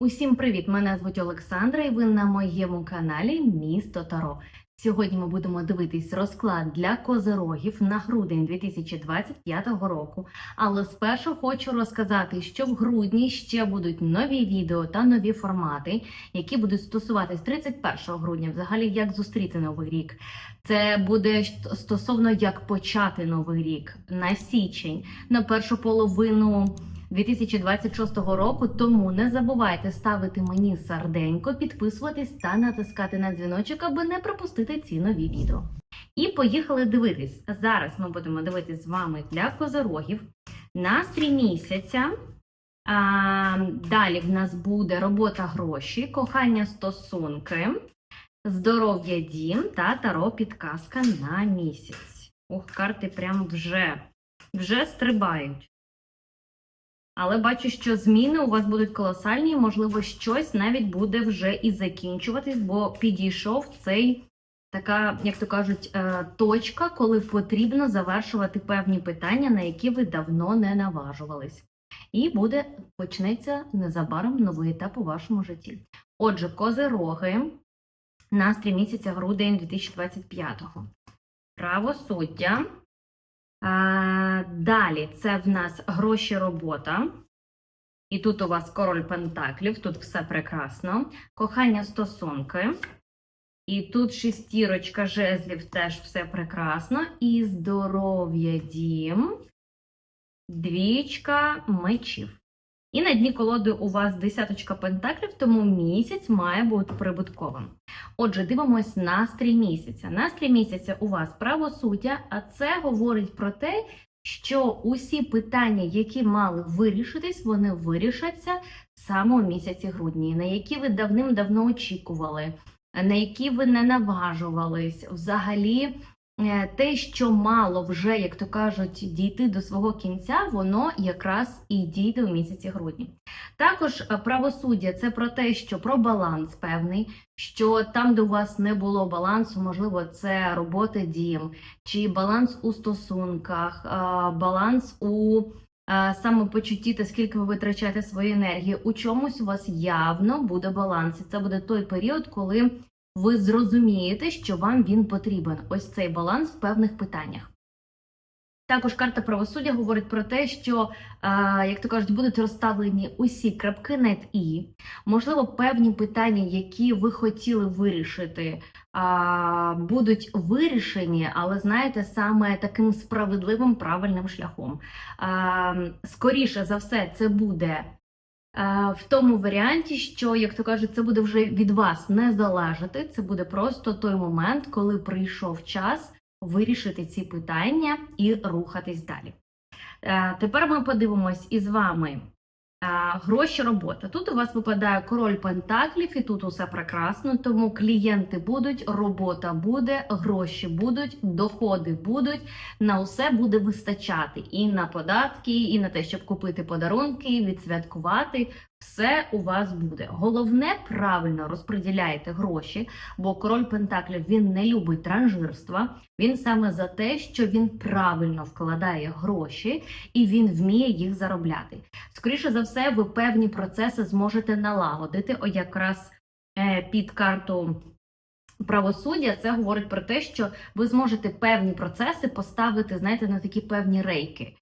Усім привіт! Мене звуть Олександра, і ви на моєму каналі Місто Таро. Сьогодні ми будемо дивитись розклад для козирогів на грудень 2025 року. Але спершу хочу розказати, що в грудні ще будуть нові відео та нові формати, які будуть стосуватись 31 грудня, взагалі як зустріти новий рік. Це буде стосовно як почати новий рік на січень, на першу половину. 2026 року. Тому не забувайте ставити мені серденько, підписуватись та натискати на дзвіночок, аби не пропустити ці нові відео. І поїхали дивитись. Зараз ми будемо дивитись з вами для козорогів настрій місяця. А, далі в нас буде робота гроші, кохання стосунки, здоров'я дім та таро підказка на місяць. Ух, карти прям вже, вже стрибають. Але бачу, що зміни у вас будуть колосальні, і, можливо, щось навіть буде вже і закінчуватись, бо підійшов цей така, як то кажуть, е, точка, коли потрібно завершувати певні питання, на які ви давно не наважувались. І буде почнеться незабаром новий етап у вашому житті. Отже, козироги, настрій місяця грудень 2025-го. Правосуддя. Далі це в нас гроші робота. І тут у вас король пентаклів, тут все прекрасно. Кохання стосунки. І тут шестірочка жезлів теж все прекрасно. І здоров'я дім, двічка мечів. І на дні колоди у вас десяточка пентаклів, тому місяць має бути прибутковим. Отже, дивимось настрій місяця. Настрій місяця у вас правосуддя, а це говорить про те, що усі питання, які мали вирішитись, вони вирішаться саме у місяці грудні, на які ви давним-давно очікували, на які ви не наважувались. Взагалі, те, що мало вже, як то кажуть, дійти до свого кінця, воно якраз і дійде у місяці грудні. Також е, правосуддя це про те, що про баланс певний, що там, де у вас не було балансу, можливо, це робота дім, чи баланс у стосунках, е, баланс у е, самопочутті та скільки ви витрачаєте свої енергії. У чомусь у вас явно буде баланс. І це буде той період, коли ви зрозумієте, що вам він потрібен. Ось цей баланс в певних питаннях. Також карта правосуддя говорить про те, що, е, як то кажуть, будуть розставлені усі крапки над і. Можливо, певні питання, які ви хотіли вирішити, е, будуть вирішені, але знаєте, саме таким справедливим правильним шляхом. Е, скоріше за все, це буде. Е, В тому варіанті, що, як то кажуть, це буде вже від вас не залежати. Це буде просто той момент, коли прийшов час вирішити ці питання і рухатись далі. Е, Тепер ми подивимось із вами гроші робота. Тут у вас випадає король пентаклів, і тут усе прекрасно, тому клієнти будуть, робота буде, гроші будуть, доходи будуть, на усе буде вистачати. І на податки, і на те, щоб купити подарунки, відсвяткувати. Все у вас буде. Головне, правильно розподіляйте гроші, бо король Пентаклів він не любить транжирства. Він саме за те, що він правильно вкладає гроші і він вміє їх заробляти. Скоріше за все, ви певні процеси зможете налагодити. О, якраз е, під карту. Правосуддя це говорить про те, що ви зможете певні процеси поставити, знаєте, на такі певні рейки,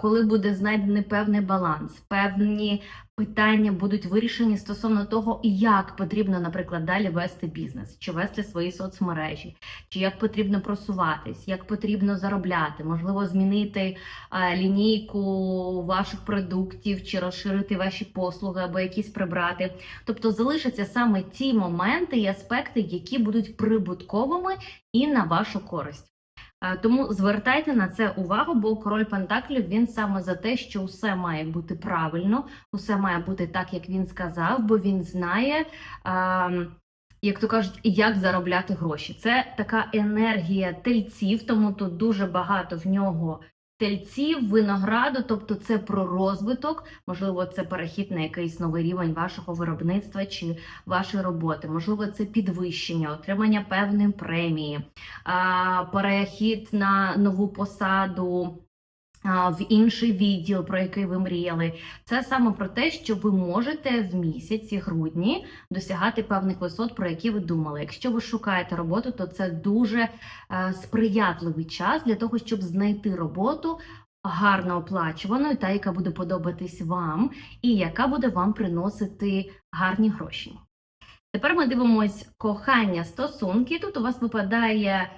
коли буде знайдений певний баланс, певні питання будуть вирішені стосовно того, як потрібно, наприклад, далі вести бізнес, чи вести свої соцмережі, чи як потрібно просуватись, як потрібно заробляти, можливо, змінити а, лінійку ваших продуктів, чи розширити ваші послуги або якісь прибрати. Тобто залишаться саме ті моменти і аспекти, які будуть прибутковими і на вашу користь. Е, Тому звертайте на це увагу, бо король Пентаклів він саме за те, що усе має бути правильно, усе має бути так, як він сказав, бо він знає. ем, Як то кажуть, як заробляти гроші. Це така енергія тельців, тому тут дуже багато в нього тельців, винограду, тобто це про розвиток, можливо, це перехід на якийсь новий рівень вашого виробництва чи вашої роботи, можливо, це підвищення, отримання певної премії, перехід на нову посаду. В інший відділ, про який ви мріяли. Це саме про те, що ви можете в місяці грудні досягати певних висот, про які ви думали. Якщо ви шукаєте роботу, то це дуже е, сприятливий час для того, щоб знайти роботу. Гарно оплачуваною, та яка буде подобатись вам, і яка буде вам приносити гарні гроші. Тепер ми дивимось кохання стосунки. Тут у вас випадає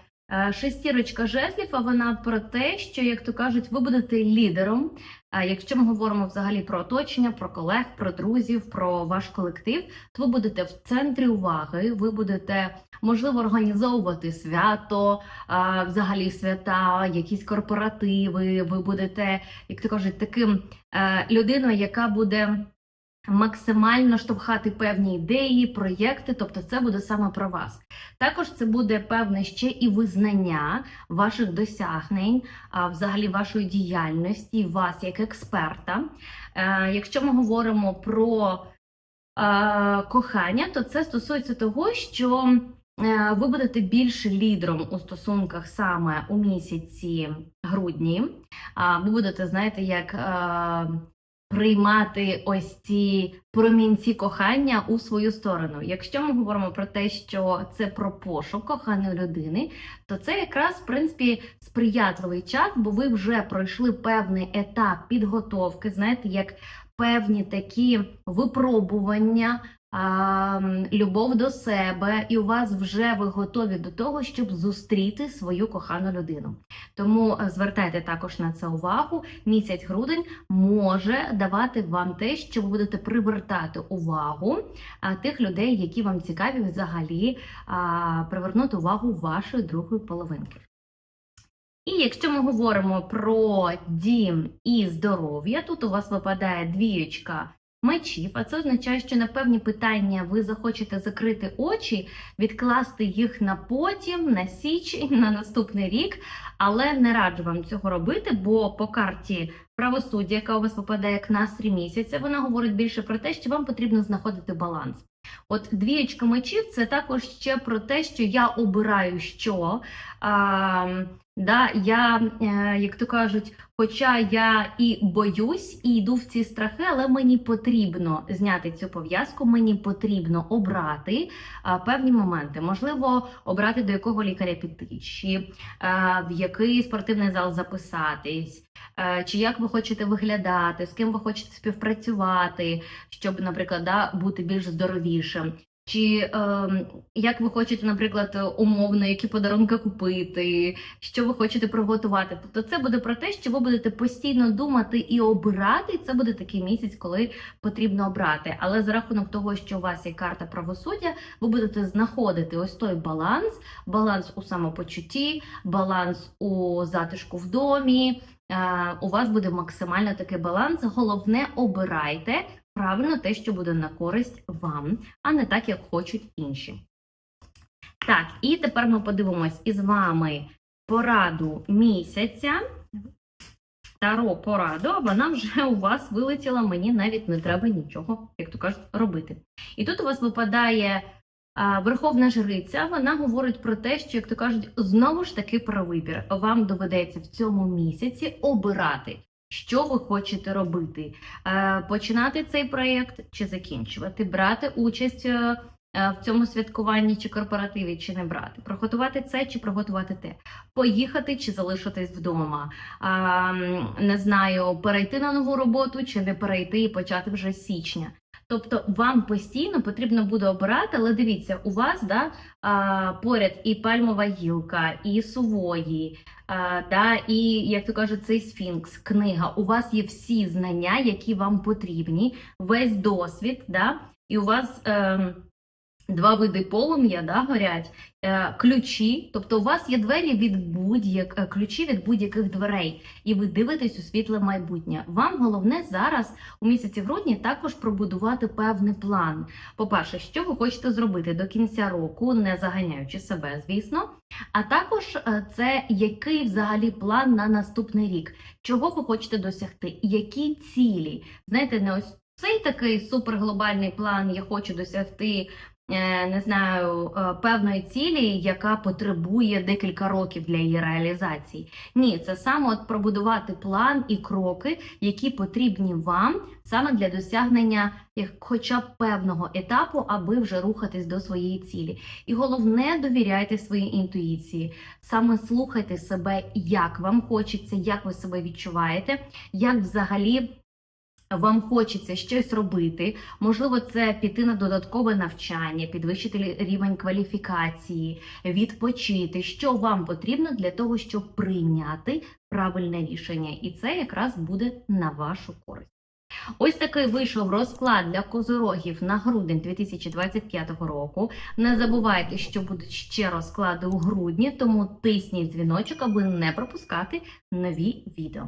шестірочка жезлів, а вона про те, що, як то кажуть, ви будете лідером. А якщо ми говоримо взагалі про оточення, про колег, про друзів, про ваш колектив, то ви будете в центрі уваги, ви будете можливо організовувати свято, взагалі свята, якісь корпоративи. Ви будете, як то кажуть, таким е, людиною, яка буде максимально штовхати певні ідеї, проєкти, тобто це буде саме про вас. Також це буде певне ще і визнання ваших досягнень, взагалі вашої діяльності, вас як експерта. Е, Якщо ми говоримо про е, кохання, то це стосується того, що е, ви будете більш лідером у стосунках саме у місяці грудні. Ви будете, знаєте, як приймати ось ці промінці кохання у свою сторону. Якщо ми говоримо про те, що це про пошук коханої людини, то це якраз в принципі сприятливий час, бо ви вже пройшли певний етап підготовки, знаєте, як певні такі випробування. Любов до себе, і у вас вже ви готові до того, щоб зустріти свою кохану людину. Тому е, звертайте також на це увагу. Місяць грудень може давати вам те, що ви будете привертати увагу тих людей, які вам цікаві взагалі привернути увагу вашої другої половинки. І якщо ми говоримо про дім і здоров'я, тут у вас випадає двієчка мечів, а це означає, що на певні питання ви захочете закрити очі, відкласти їх на потім, на січень, на наступний рік, але не раджу вам цього робити, бо по карті правосуддя, яка у вас випадає як настрій місяця, вона говорить більше про те, що вам потрібно знаходити баланс. От двієчка мечів це також ще про те, що я обираю що. А, да, я, е, як то кажуть, хоча я і боюсь, і йду в ці страхи, але мені потрібно зняти цю пов'язку, мені потрібно обрати а, певні моменти. Можливо, обрати до якого лікаря піти, чи а, в який спортивний зал записатись. Е, Чи як ви хочете виглядати, з ким ви хочете співпрацювати, щоб, наприклад, да, бути більш здоровішим. Чи е, як ви хочете, наприклад, умовно, які подарунки купити, що ви хочете приготувати? Тобто це буде про те, що ви будете постійно думати і обирати. І це буде такий місяць, коли потрібно обрати. Але за рахунок того, що у вас є карта правосуддя, ви будете знаходити ось той баланс, баланс у самопочутті, баланс у затишку в домі. Е, У вас буде максимально такий баланс. Головне, обирайте правильно те, що буде на користь вам, а не так, як хочуть інші. Так, і тепер ми подивимось із вами пораду місяця. Таро пораду, а вона вже у вас вилетіла, мені навіть не треба нічого, як то кажуть, робити. І тут у вас випадає а, Верховна Жриця, вона говорить про те, що, як то кажуть, знову ж таки про вибір. Вам доведеться в цьому місяці обирати, що ви хочете робити. Е, Починати цей проєкт чи закінчувати, брати участь е, е, в цьому святкуванні чи корпоративі, чи не брати, приготувати це чи приготувати те, поїхати чи залишитись вдома. Не знаю, перейти на нову роботу чи не перейти і почати вже січня. Тобто вам постійно потрібно буде обирати, але дивіться, у вас да, а, поряд і пальмова гілка, і сувої, а, да, і, як то кажуть, цей сфінкс, книга. У вас є всі знання, які вам потрібні, весь досвід, да, і у вас. Е, Два види полум'я да, горять, е, ключі, тобто у вас є двері від будь-як е, ключі від будь-яких дверей, і ви дивитесь у світле майбутнє. Вам головне зараз у місяці грудні також пробудувати певний план. По-перше, що ви хочете зробити до кінця року, не заганяючи себе, звісно. А також е, це який взагалі план на наступний рік, чого ви хочете досягти, які цілі. Знаєте, не ось цей такий суперглобальний план, я хочу досягти не знаю, е, певної цілі, яка потребує декілька років для її реалізації. Ні, це саме от пробудувати план і кроки, які потрібні вам саме для досягнення хоча б певного етапу, аби вже рухатись до своєї цілі. І головне, довіряйте своїй інтуїції. Саме слухайте себе, як вам хочеться, як ви себе відчуваєте, як взагалі. Вам хочеться щось робити, можливо, це піти на додаткове навчання, підвищити рівень кваліфікації, відпочити, що вам потрібно для того, щоб прийняти правильне рішення, і це якраз буде на вашу користь. Ось такий вийшов розклад для козорогів на грудень 2025 року. Не забувайте, що будуть ще розклади у грудні, тому тисніть дзвіночок, аби не пропускати нові відео.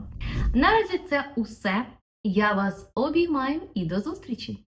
Наразі це усе. Я вас обіймаю і до зустрічі!